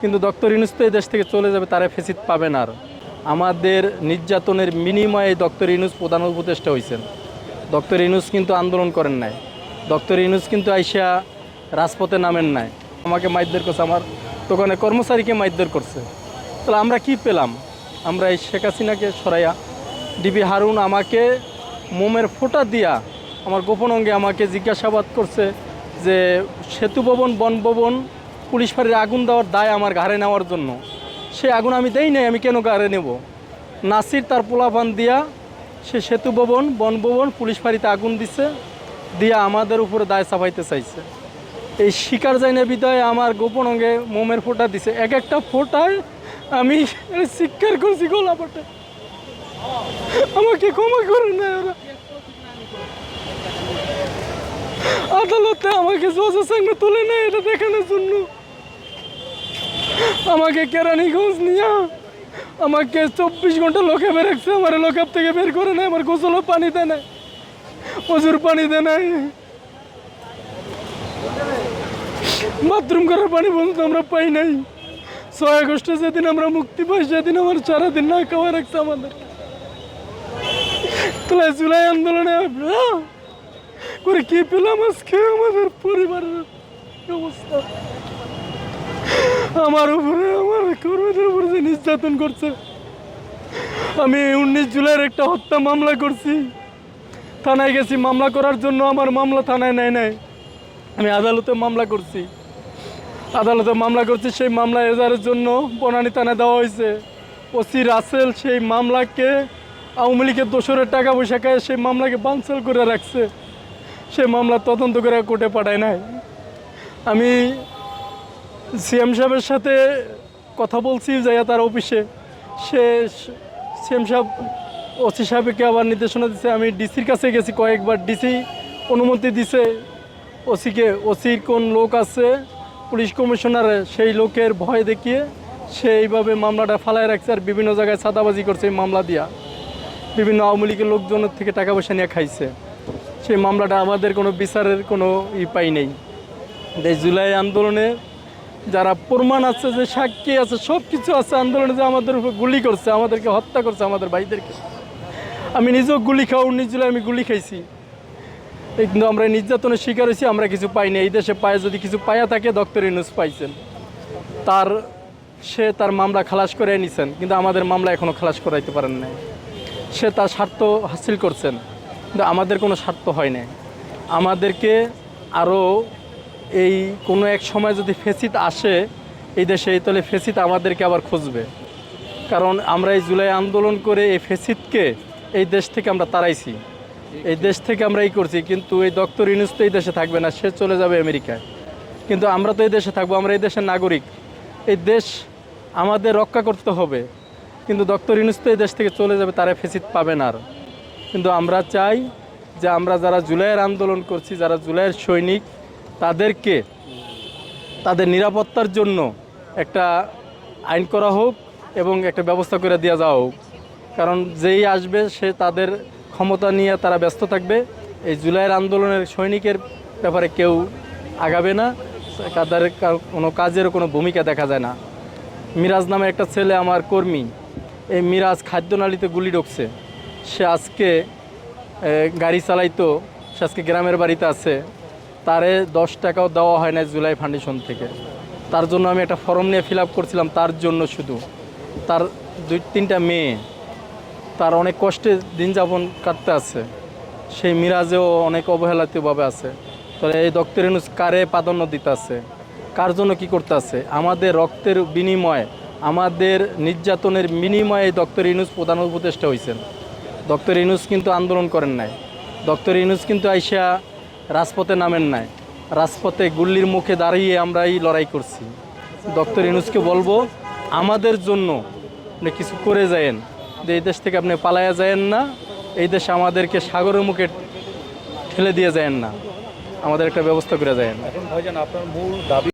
কিন্তু ডক্টর ইউনুস তো এই দেশ থেকে চলে যাবে, তারা ফেসিত পাবেন আর। আমাদের নির্যাতনের বিনিময়ে ডক্টর ইউনুস প্রধান উপদেষ্টা হয়েছেন ডক্টর ইউনুস কিন্তু আন্দোলন করেন নাই। ডক্টর ইউনুস কিন্তু আইসা রাজপথে নামেন নাই। আমাকে মাইদ্যের করছে, আমার দোকানে কর্মচারীকে মাইদ্যের করছে। তাহলে আমরা কি পেলাম? আমরা এই শেখ হাসিনাকে সরাইয়া, ডিবি হারুন আমাকে মোমের ফোঁটা দিয়া আমার গোপন অঙ্গে আমাকে জিজ্ঞাসাবাদ করছে যে, সেতু ভবন, বন ভবন পুলিশ ফাঁড়ির আগুন দেওয়ার দায় আমার ঘাড়ে নেওয়ার জন্য। সে আগুন আমি দেই নাই, আমি কেন ঘাড়ে নেব? নাসির তার পোলাপান দিয়া সে সেতু ভবন, বন ভবন পুলিশ ফাঁড়িতে আগুন দিছে, দিয়া আমাদের উপরে দায় চাপাইতে চাইছে। এই শিকার যায় না বিদায় আমার গোপন অঙ্গে মোমের ফোঁটা দিছে। এক একটা ফোঁটায় আমি শিক্ষার করছি গোলাপাটে আমাকে ক্ষমা করে না ওরা। আদালতে আমাকে সামনে তুলে নেয় এটা দেখানোর জন্য। আমাকে কেরানীগঞ্জ নিয়ে আমাকে চব্বিশ ঘণ্টা লোকে রাখছে, আমার লোকাপ থেকে বের করে নেয় আমার গোসলও পানি দেয় না প্রচুর পানি দেয় নাই। বাথরুম করার পানি পর্যন্ত আমরা পাই নাই। ছয় আগস্টে যেদিন আমরা মুক্তি পাই, সেদিন আমার সারাদিন না খাওয়া রাখছে আমাদের। তাহলে জুলাই আন্দোলনে করে কি পেলাম আজকে আমাদের পরিবারের অবস্থা? আমার উপরে, আমার কর্মীদের উপরে যে নির্যাতন করছে। আমি উনিশ জুলাইয়ের একটা হত্যা মামলা করছি। থানায় গেছি, মামলা করার জন্য আমার মামলা থানায় নেয় নাই। আমি আদালতে মামলা করছি। আদালতে মামলা করছি, সেই মামলা এজারের জন্য বনানী থানায় দেওয়া হয়েছে। ওসি রাসেল সেই মামলাকে, আওয়ামী লীগের দোসরের টাকা পয়সা খায় সেই মামলাকে বানসেল করে রাখছে। সেই মামলা তদন্ত করে কোর্টে পাঠায় নাই। আমি সিএম সাহেবের সাথে কথা বলছি, যাইয়া তার অফিসে। সে সিএম সাহেব, ওসি সাহেবকে আবার নির্দেশনা দিছে, আমি ডিসির কাছে গেছি কয়েকবার। ডিসি অনুমতি দিছে ওসিকে, ওসির কোন লোক আছে, পুলিশ কমিশনারে, সেই লোকের ভয় দেখিয়ে সে এইভাবে মামলাটা ফালায় রাখছে আর বিভিন্ন জায়গায় ছাদাবাজি করছে এই মামলা দিয়া। বিভিন্ন আওয়ামী লীগের লোকজনের থেকে টাকা পয়সা নিয়ে খাইছে। সেই মামলাটা আমাদের কোনো বিচারের কোনো ই পাই নেই। এই জুলাই আন্দোলনে যারা প্রমাণ আছে, যে সাক্ষী আছে সব কিছু আছে আন্দোলনে যে আমাদের উপর গুলি করছে, আমাদেরকে হত্যা করছে, আমাদের ভাইদেরকে। আমি নিজেও গুলি উনিশ জুলাই আমি গুলি খাইছি। কিন্তু আমরা নির্যাতনের শিকার হয়েছি, আমরা কিছু পাইনি। এই দেশে পায়ে যদি কিছু পায়া থাকে, ডক্টর ইনুস পাইছেন। তার, সে তার মামলা খালাস করে নিছেন, কিন্তু আমাদের মামলা এখনও খালাস করাইতে পারেন নাই। সে তার স্বার্থ হাসিল করছেন, কিন্তু আমাদের কোনো স্বার্থ হয় নাই। আমাদেরকে আরও এই কোনো এক সময় যদি ফেসিত আসে এই দেশে, এই তলে ফেসিত আমাদেরকে আবার খুঁজবে। কারণ আমরা এই জুলাই আন্দোলন করে এই ফেসিতকে এই দেশ থেকে আমরা তাড়াইছি। এই দেশ থেকে আমরা এই করছি, কিন্তু এই ডক্টর ইউনুস তো এই দেশে থাকবে না, সে চলে যাবে আমেরিকায়। কিন্তু আমরা তো এই দেশে থাকব, আমরা এই দেশের নাগরিক। এই দেশ আমাদের রক্ষা করতে হবে, কিন্তু ডক্টর ইউনুস তো এই দেশ থেকে চলে যাবে, তারা ফেসিত পাবে না আর। কিন্তু আমরা চাই যে আমরা যারা জুলাইয়ের আন্দোলন করছি, যারা জুলাইয়ের সৈনিক তাদেরকে তাদের নিরাপত্তার জন্য একটা আইন করা হোক এবং একটা ব্যবস্থা করে দেওয়া যাওয়া হোক। কারণ যেই আসবে সে তাদের ক্ষমতা নিয়ে তারা ব্যস্ত থাকবে। এই জুলাইয়ের আন্দোলনের সৈনিকের ব্যাপারে কেউ আগাবে না। তাদের কোনো কাজেরও কোনো ভূমিকা দেখা যায় না। মিরাজ নামে একটা ছেলে আমার কর্মী, এই মিরাজ খাদ্যনালীতে গুলি ঢুকছে। সে আজকে গাড়ি চালাইতো, সে আজকে গ্রামের বাড়িতে আছে। তারে দশ টাকাও দেওয়া হয় না জুলাই ফাউন্ডেশন থেকে। তার জন্য আমি একটা ফর্ম নিয়ে ফিল করছিলাম তার জন্য শুধু। তার দুই, তিনটা মেয়ে, তার অনেক কষ্টে দিন যাপন কাটতে আছে। সেই মিরাজেও অনেক অবহেলাতীয়ভাবে আছে। তাহলে এই ডক্টর ইনুস কারে প্রাধান্য দিতে আছে? কার জন্য কি করতে আছে? আমাদের রক্তের বিনিময়ে, আমাদের নির্যাতনের বিনিময়ে ডক্টর ইনুস প্রধান উপদেষ্টা হয়েছেন ডক্টর ইনুস কিন্তু আন্দোলন করেন নাই। ডক্টর ইনুস কিন্তু আইসা রাজপথে নামেন নাই। রাজপথে গুল্লির মুখে দাঁড়িয়ে আমরা এই লড়াই করছি। ডক্টর ইনুসকে বলব, আমাদের জন্য আপনি কিছু করে যায়েন। যে এই দেশ থেকে আপনি পালায়া যায়েন না, এই দেশে আমাদেরকে সাগরের মুখে ঠেলে দিয়ে যায়েন না। আমাদের একটা ব্যবস্থা করে যায়েন। এখন ভাইজান, আপনার মূল দাবি